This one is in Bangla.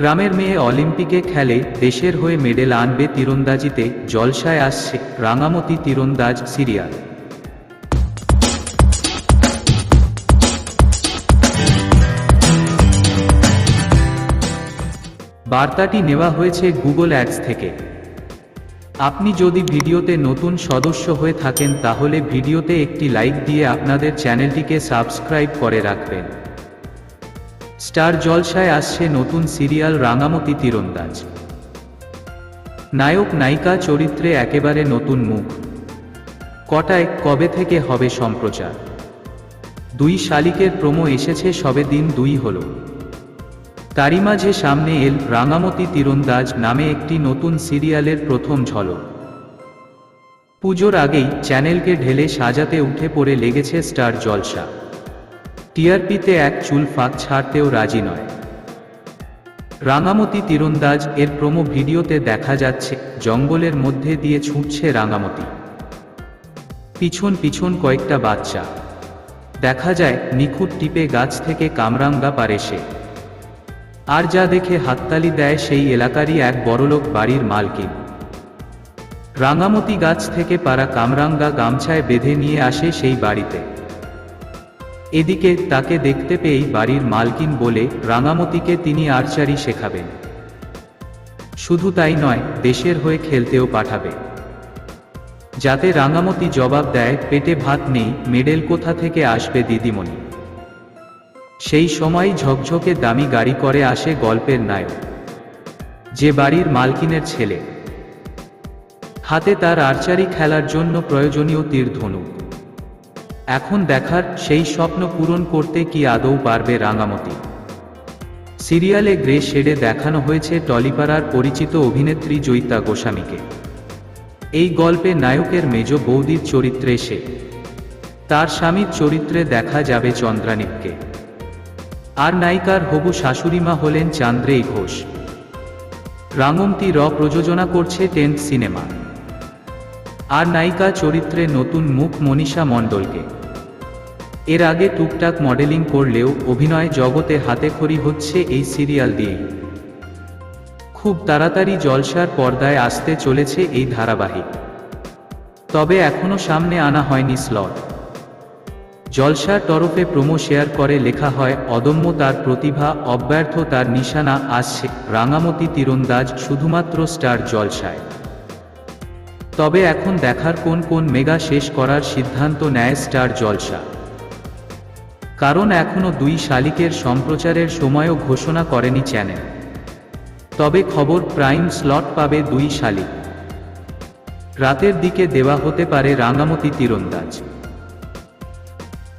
গ্রামের মেয়ে অলিম্পিকে খেলে দেশের হয়ে মেডেল আনবে তীরন্দাজিতে জলসায় আসছে রাঙামতি তীরন্দাজ সিরিয়াল বার্তাটি নেওয়া হয়েছে গুগল অ্যাডস থেকে। আপনি যদি ভিডিওতে নতুন সদস্য হয়ে থাকেন তাহলে ভিডিওতে একটি লাইক দিয়ে আপনাদের চ্যানেলটিকে সাবস্ক্রাইব করে রাখবেন। স্টার জলসায় আসছে নতুন সিরিয়াল রাঙামতি তীরন্দাজ। নায়ক নায়িকা চরিত্রে একেবারে নতুন মুখ। কটায়, কবে থেকে হবে সম্প্রচার? দুই শালিকের প্রোমো এসেছে, সবে দিন দুই হলো। তারই মাঝে সামনে এল রাঙামতি তীরন্দাজ নামে একটি নতুন সিরিয়ালের প্রথম ঝলক। পুজোর আগেই চ্যানেলকে ঢেলে সাজাতে উঠে পড়ে লেগেছে স্টার জলসা। টিআরপিতে এক চুল ফাঁক ছাড়তেও রাজি নয়। রাঙামতি তীরন্দাজ এর প্রোমো ভিডিওতে দেখা যাচ্ছে, জঙ্গলের মধ্যে দিয়ে ছুটছে রাঙামতি। পিছন পিছন কয়েকটা বাচ্চা। দেখা যায়, নিখুঁত টিপে গাছ থেকে কামরাঙ্গা পারে সে। আর যা দেখে হাততালি দেয় সেই এলাকারই এক বড়লোক বাড়ির মালকিন। রাঙামতি গাছ থেকে পারা কামরাঙ্গা গামছায় বেঁধে নিয়ে আসে সেই বাড়িতে। এদিকে তাকে দেখতে পেয়েই বাড়ির মালকিন বলে রাঙামতিকে তিনি আর্চারি শেখাবেন। শুধু তাই নয়, দেশের হয়ে খেলতেও পাঠাবে। যাতে রাঙামতি জবাব দেয়, পেটে ভাত নেই, মেডেল কোথা থেকে আসবে দিদিমণি? সেই সময় ঝকঝকে দামি গাড়ি করে আসে গল্পের নায়ক। যে বাড়ির মালকিনের ছেলে। হাতে তার আর্চারি খেলার জন্য প্রয়োজনীয় তীর ধনুক। এখন দেখার সেই স্বপ্ন পূরণ করতে কি আদৌ পারবে রাঙামতি? সিরিয়ালে গ্রে শেডে দেখানো হয়েছে টলিপাড়ার পরিচিত অভিনেত্রী জয়িতা গোস্বামীকে। এই গল্পে নায়কের মেজ বৌদির চরিত্রে সে। তার স্বামীর চরিত্রে দেখা যাবে চন্দ্রানীপকে। আর নায়িকার হবু শাশুড়িমা হলেন চান্দ্রেই ঘোষ। রাঙমতি র প্রযোজনা করছে টেন্থ সিনেমা। আর নায়িকা চরিত্রে নতুন মুখ মনীষা মণ্ডলকে। এর আগে টুকটাক মডেলিং করলেও অভিনয় জগতে হাতেখড়ি হচ্ছে এই সিরিয়াল দিয়েই। খুব তাড়াতাড়ি জলসার পর্দায় আসতে চলেছে এই ধারাবাহিক। তবে এখনও সামনে আনা হয়নি স্লট। জলসার তরফে প্রোমো শেয়ার করে লেখা হয়, অদম্য তার প্রতিভা, অব্যর্থ তার নিশানা আসছে রাঙামতি তীরন্দাজ, শুধুমাত্র স্টার জলসায়। তবে এখন দেখার কোন কোন মেগা শেষ করার সিদ্ধান্ত নেয় স্টার জলসা। কারণ এখনও দুই শালিকের সম্প্রচারের সময়ও ঘোষণা করেনি চ্যানেল। তবে খবর প্রাইম স্লট পাবে দুই শালিক। রাতের দিকে দেওয়া হতে পারে রাঙামতি তীরন্দাজ।